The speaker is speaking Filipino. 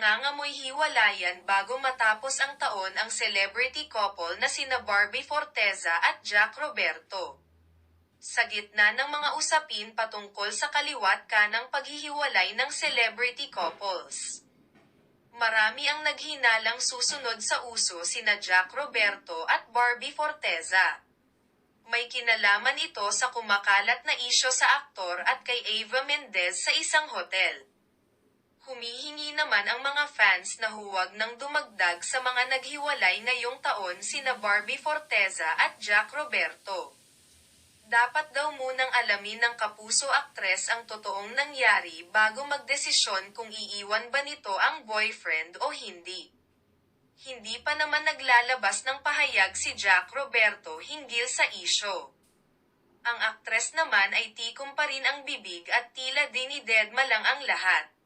Nangangamoy hiwalayan bago matapos ang taon ang celebrity couple na sina Barbie Forteza at Jack Roberto. Sa gitna ng mga usapin patungkol sa kaliwat kanang paghihiwalay ng celebrity couples. Marami ang naghinalang susunod sa uso sina Jack Roberto at Barbie Forteza. May kinalaman ito sa kumakalat na isyo sa aktor at kay Ava Mendez sa isang hotel. Humihingi naman ang mga fans na huwag nang dumagdag sa mga naghiwalay ngayong taon sina Barbie Forteza at Jack Roberto. Dapat daw munang alamin ng kapuso aktres ang totoong nangyari bago magdesisyon kung iiwan ba nito ang boyfriend o hindi. Hindi pa naman naglalabas ng pahayag si Jack Roberto hinggil sa isyo. Ang aktres naman ay tikom pa rin ang bibig at tila dinidedma lang ang lahat.